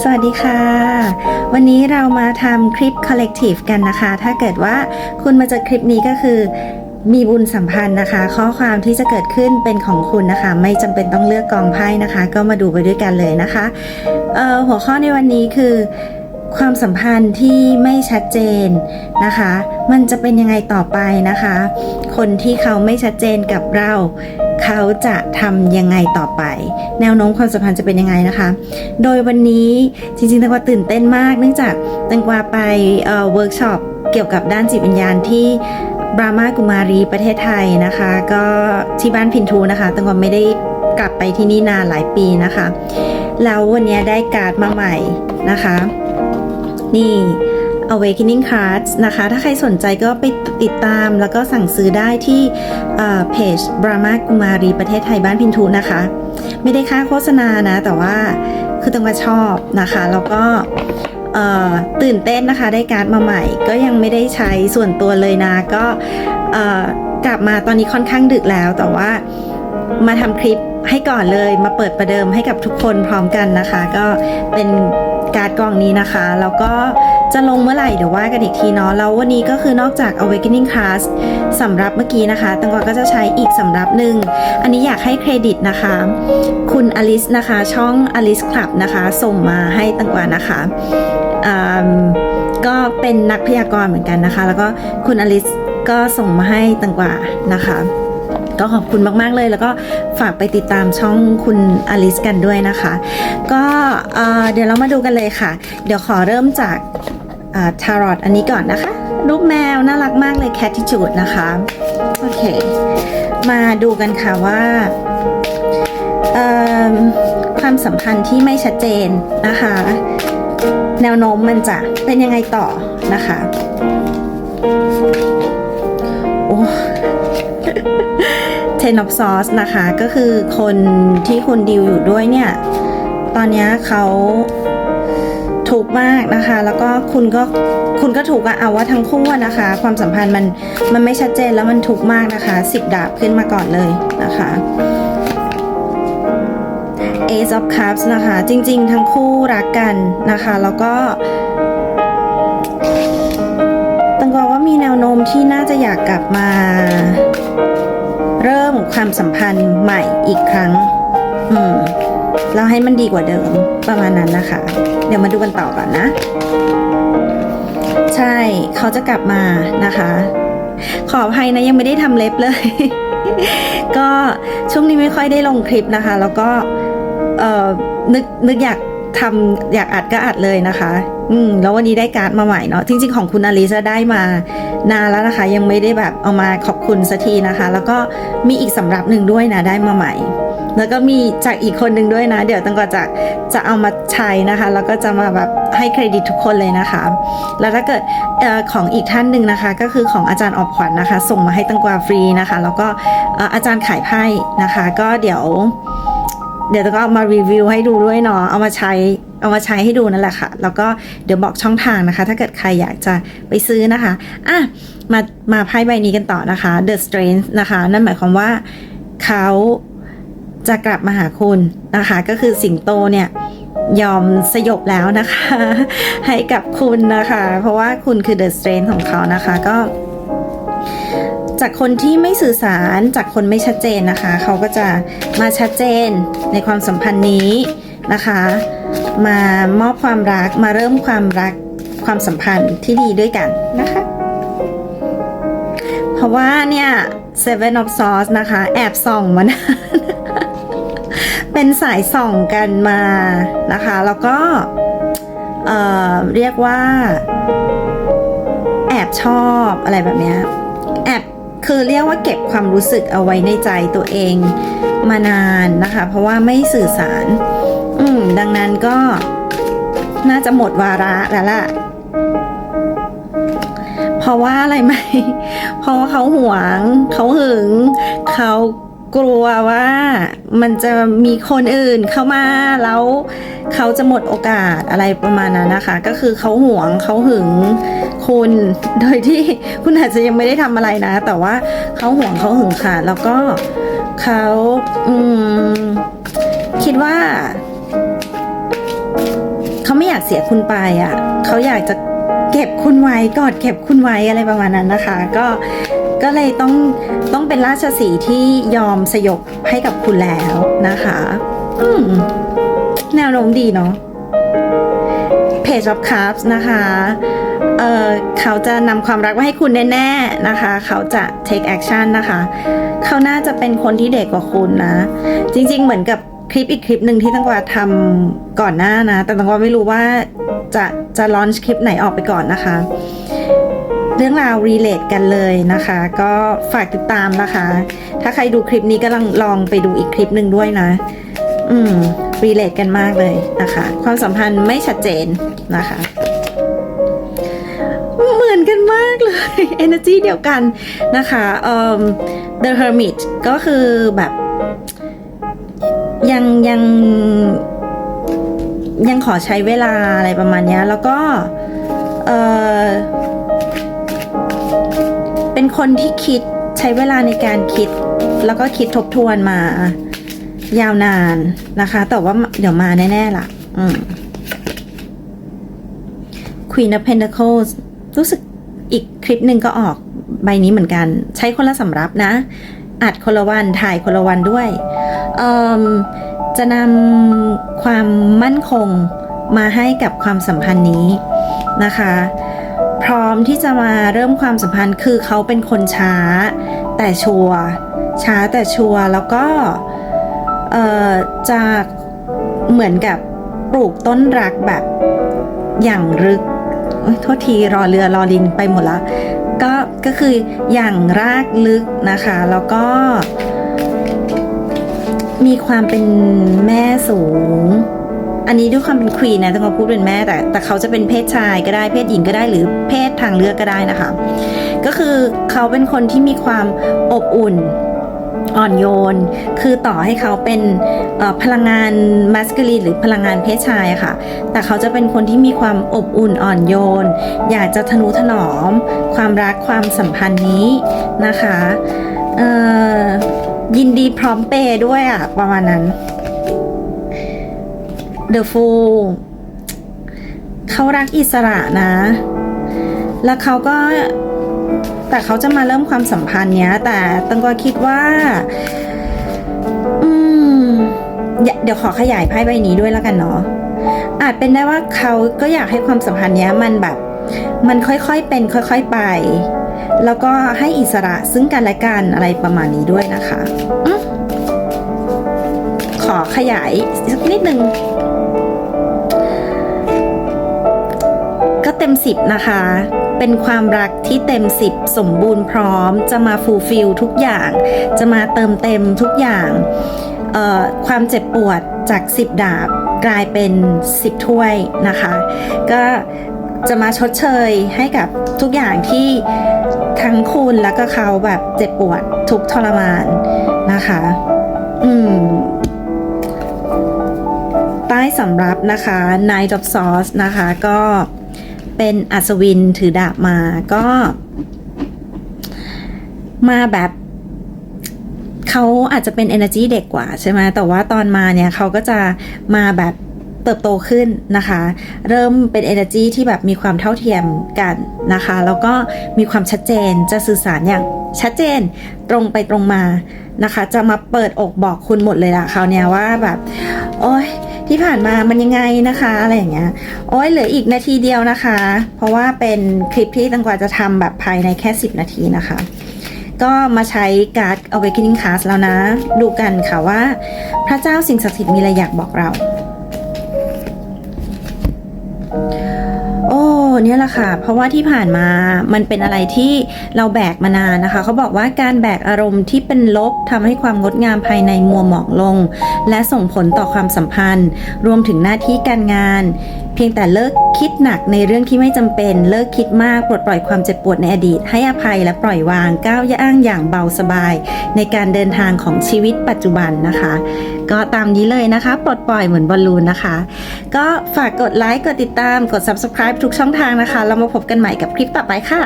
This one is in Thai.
สวัสดีค่ะ วันนี้เรามาทำคลิป Collective กันนะคะ ถ้าเกิดว่าคุณมาเจอคลิปนี้ก็คือมีบุญสัมพันธ์นะคะ ข้อความที่จะเกิดขึ้นเป็นของคุณนะคะ ไม่จำเป็นต้องเลือกกองไพ่นะคะ ก็มาดูไปด้วยกันเลยนะคะออหัวข้อในวันนี้คือ ความสัมพันธ์ที่ไม่ชัดเจนนะคะ มันจะเป็นยังไงต่อไปนะคะ คนที่เขาไม่ชัดเจนกับเรา เขาจะทำยังไงต่อไป แนวโน้มความสัมพันธ์จะเป็นยังไงนะคะ โดยวันนี้จริงๆตังกวาตื่นเต้นมาก เนื่องจากตังกวาไปเวิร์กช็อปเกี่ยวกับด้านจิตวิญญาณที่บรามากุมารีประเทศไทยนะคะ ก็ที่บ้านพินทูนะคะตังกวาไม่ได้กลับไปที่นี่นานหลายปีนะคะ แล้ววันนี้ได้การ์ดมาใหม่นะคะ นี่ Awakening Cards นะคะ ถ้าใครสนใจก็ไปติดตามแล้วก็สั่งซื้อได้ที่เพจ Brahma Kumari ประเทศไทยบ้านพินทูนะคะ ไม่ได้ค่าโฆษณานะ แต่ว่าคือตังว่าชอบนะคะ แล้วก็ตื่นเต้นนะคะได้การ์ดมาใหม่ ก็ยังไม่ได้ใช้ส่วนตัวเลยนะ ก็กลับมาตอนนี้ค่อนข้างดึกแล้ว แต่ว่ามาทำคลิป ให้ก่อนเลยมาเปิดประเดิมให้กับทุกคนพร้อมกันนะคะ ก็เป็นการ์ดกล่องนี้นะคะ แล้วก็จะลงเมื่อไหร่เดี๋ยวว่ากันอีกทีเนาะแล้ววันนี้ก็คือนอกจาก Awakening Class สำหรับเมื่อกี้นะคะตังกวาก็จะใช้อีกสำหรับหนึ่ง อันนี้อยากให้เครดิตนะคะ คุณอลิสนะคะ ช่อง Alice Club นะคะ ส่งมาให้ตังกวานะคะอืมก็เป็นนักพยากรณ์เหมือนกันนะคะ แล้วก็คุณอลิสก็ส่งมาให้ตังกวานะคะ ก็ขอบคุณมาก ๆ เลย แล้วก็ฝากไปติดตามช่องคุณอลิสกันด้วยนะคะ ก็เดี๋ยวเรามาดูกันเลยค่ะ เดี๋ยวขอเริ่มจากทารอตอันนี้ก่อนนะคะ รูปแมวน่ารักมากเลย Catitude นะคะ โอเค มาดูกันค่ะว่าความสัมพันธ์ที่ไม่ชัดเจนนะคะ แนวโน้มมันจะเป็นยังไงต่อนะคะ 10 of Swords นะคะ ก็คือคนที่คุณดิวอยู่ด้วยเนี่ย ตอนนี้เขาถูกมากนะคะ แล้วก็คุณก็คุณก็ถูกอะเอาว่าทั้งคู่นะคะ ความสัมพันธ์มันมันไม่ชัดเจนแล้วมันถูกมากนะคะสิบดาบขึ้นมาก่อนเลยนะคะ Ace of Cups นะคะ จริง ๆ ทั้งคู่รักกันนะคะ แล้วก็ตังกว่ว่ามีแนวโน้มที่น่าจะอยากกลับมา เริ่มความสัมพันธ์ใหม่อีกครั้ง อืมแล้วให้มันดีกว่าเดิมประมาณนั้นนะคะ เดี๋ยวมาดูกันต่อก่อนนะ ใช่เขาจะกลับมานะคะ ขออภัยนะยังไม่ได้ทำเล็บเลย ก็ช่วงนี้ไม่ค่อยได้ลงคลิปนะคะ แล้วก็เอ่อนึกนึกอยากทำอยากอัดก็อัดเลยนะคะ อืมแล้ววันนี้ได้การ์ดมาใหม่เนาะจริงๆของคุณอลิซได้มา นานแล้วนะคะ ยังไม่ได้แบบเอามาขอบคุณสักทีนะคะ แล้วก็มีอีกสำรับหนึ่งด้วยนะได้มาใหม่ แล้วก็มีจากอีกคนหนึ่งด้วยนะ เดี๋ยวตังก็จะจะเอามาใช้นะคะ แล้วก็จะมาแบบให้เครดิตทุกคนเลยนะคะ แล้วถ้าเกิดออของอีกท่านหนึ่งนะคะ ก็คือของอาจารย์ออบขวัญนะคะ ส่งมาให้ตังกวาฟรีนะคะ แล้วก็เอ่อาจารย์ขายไพ่นะคะ ก็เดี๋ยว เดี๋ยวก็เอามารีวิวให้ดูด้วยเนาะเอามาใช้ เอามาใช้ให้ดูนั่นแหละค่ะ แล้วก็เดี๋ยวบอกช่องทางนะคะ ถ้าเกิดใครอยากจะไปซื้อนะคะอะมามาไพ่ใบนี้กันต่อนะคะ The Strength นะคะ นั่นหมายความว่าเขาจะกลับมาหาคุณนะคะ ก็คือสิงโตเนี่ยยอมสยบแล้วนะคะ ให้กับคุณนะคะ เพราะว่าคุณคือ The Strength ของเขานะคะก็จากคนที่ไม่สื่อสารจากคนไม่ชัดเจนนะคะ เขาก็จะมาชัดเจนในความสัมพันธ์นี้ นะคะ มามอบความรักมาเริ่มความรักความสัมพันธ์ที่ดีด้วยกันนะคะ เพราะว่าเนี่ย Seven of Swords นะคะ แอบส่องมานานเป็นสายส่องกันมานะคะ แล้วก็เเรียกว่า แอบชอบอะไรแบบนี้แอบคือเรียกว่าเก็บความรู้สึกเอาไว้ในใจตัวเองมานานนะคะ เพราะว่าไม่สื่อสาร ดังนั้นก็น่าจะหมดวาระแล้วล่ะ เพราะว่าอะไรไหม เพราะว่าเขาหวง เขาหึง เขากลัวว่ามันจะมีคนอื่นเข้ามาแล้วเขาจะหมดโอกาสอะไรประมาณนั้นนะคะ ก็คือเขาหวงเขาหึงคุณโดยที่คุณอาจจะยังไม่ได้ทำอะไรนะ แต่ว่าเขาหวงเขาหึงค่ะ แล้วก็เขาอืมคิดว่า อยากเสียคุณไปอะเขาอยากจะเก็บคุณไว้กอดเก็บคุณไว้อะไรประมาณนั้นนะคะ ก็ก็เลยต้องต้องเป็นราชสีที่ยอมสยบให้กับคุณแล้วนะคะ อืมแนวโน้มดีเนาะ Page of Cups นะคะ เอ่อเขาจะนำความรักมาให้คุณแน่ๆนะคะ เขาจะ take action นะคะ เขาน่าจะเป็นคนที่เด็กกว่าคุณนะ จริงๆเหมือนกับ ลิปอีกคลิปหนึ่งที่ตังกวาทำก่อนหน้านะ แต่ตังกวาไม่รู้ว่าจะจะลอนช์คลิปไหนออกไปก่อนนะคะ เรื่องราวรีเลทกันเลยนะคะ ก็ฝากติดตามนะคะ ถ้าใครดูคลิปนี้ก็ลองลองไปดูอีกคลิปหนึ่งด้วยนะ อืมรีเลทกันมากเลยนะคะ ความสัมพันธ์ไม่ชัดเจนนะคะเหมือนกันมากเลย energy เดียวกันนะคะเอ่อ The Hermit ก็คือแบบ ยังยังยังขอใช้เวลาอะไรประมาณนี้แล้วก็เออเป็นคนที่คิดใช้เวลาในการคิด แล้วก็คิดทบทวนมายาวนานนะคะ แต่ว่าเดี๋ยวมาแน่ ๆ ล่ะ อืม Queen of Pentacles รู้สึกอีกคลิปหนึ่งก็ออกใบนี้เหมือนกัน ใช้คนละสำรับนะ อัดคนละวันถ่ายคนละวันด้วย จะนำความมั่นคงมาให้กับความสัมพันธ์นี้นะคะ พร้อมที่จะมาเริ่มความสัมพันธ์คือเขาเป็นคนช้า แต่ชัวช้าแต่ชัวแล้วก็จะเหมือนกับปลูกต้นรักแบบอย่างลึกโทษทีรอเรือรอลิงไปหมดละก็ก็คืออย่างรากลึกนะคะ แล้วก็ มีความเป็นแม่สูง อันนี้ด้วยความเป็นควีนนะต้องมาพูดเป็นแม่แต่แต่เขาจะเป็นเพศชายก็ได้เพศหญิงก็ได้หรือเพศทางเลือกก็ได้นะคะ ก็คือเขาเป็นคนที่มีความอบอุ่นอ่อนโยน คือต่อให้เขาเป็นพลังงานมัสคูลีนหรือพลังงานเพศชายค่ะ แต่เขาจะเป็นคนที่มีความอบอุ่นอ่อนโยน อยากจะทนุถนอม ความรักความสัมพันธ์นี้นะคะ เอ่อ ยินดีพร้อมเปย์ด้วยอะประมาณนั้น The Fool เขารักอิสระนะ แล้วเขาก็แต่เขาจะมาเริ่มความสัมพันธ์เนี้ย แต่ตังก็คิดว่า อืม เดี๋ยวเดี๋ยวขอขยายไพ่ใบนี้ด้วยแล้วกันเนาะอาจเป็นได้ว่าเขาก็อยากให้ความสัมพันธ์เนี้ยมันแบบ มันค่อยๆเป็น ค่อย ๆไป แล้วก็ให้อิสระซึ่งกันและกันอะไรประมาณนี้ด้วยนะคะอขอขยายสักนิดนึงก็เต็มสิบนะคะ เป็นความรักที่เต็มสิบสมบูรณ์พร้อม จะมาฟูลฟิลทุกอย่าง จะมาเติมเต็มทุกอย่างความเจ็บปวดจากสิบดาบกลายเป็นสิบถ้วยนะคะ ก็ จะมาชดเชยให้กับทุกอย่างที่ทั้งคุณแล้วก็เขาแบบเจ็บปวดทุกทรมานนะคะ อืม ใต้สำรับนะคะ Knight of Swords นะคะ ก็เป็นอัศวินถือดาบมาก็ มาแบบเขาอาจจะเป็น energy เด็กกว่าใช่ไหมแต่ว่าตอนมาเนี่ยเขาก็จะมาแบบ เติบโตขึ้นนะคะ เริ่มเป็น energy ที่แบบมีความเท่าเทียมกันนะคะ แล้วก็มีความชัดเจนจะสื่อสารอย่างชัดเจนตรงไปตรงมานะคะ จะมาเปิดอกบอกคุณหมดเลยละคราวนี้ว่าแบบ โอ้ยที่ผ่านมามันยังไงนะคะ อะไรอย่างเงี้ย โอ้ยเหลืออีกนาทีเดียวนะคะ เพราะว่าเป็นคลิปที่ตังกว่าจะทำแบบภายในแค่ 10 นาทีนะคะ ก็มาใช้การ์ด Awakening Card แล้วนะ ดูกันค่ะว่า พระเจ้าสิ่งศักดิ์สิทธิ์มีอะไรอยากบอกเรา โอ้เนี่ยแหละค่ะ เพราะว่าที่ผ่านมามันเป็นอะไรที่เราแบกมานานนะคะ เขาบอกว่าการแบกอารมณ์ที่เป็นลบทำให้ความงดงามภายในมัวหมองลง และส่งผลต่อความสัมพันธ์ รวมถึงหน้าที่การงาน เพียงแต่เลิกคิดหนักในเรื่องที่ไม่จำเป็น เลิกคิดมากปลดปล่อยความเจ็บปวดในอดีต ให้อภัยและปล่อยวางก้าวย่างอย่างเบาสบาย ในการเดินทางของชีวิตปัจจุบันนะคะ ก็ตามนี้เลยนะคะ ปลดปล่อยเหมือนบอลลูนนะคะ ก็ฝากกดไลค์กดติดตามกด subscribe ทุกช่องทางนะคะ เรามาพบกันใหม่กับคลิปต่อไปค่ะ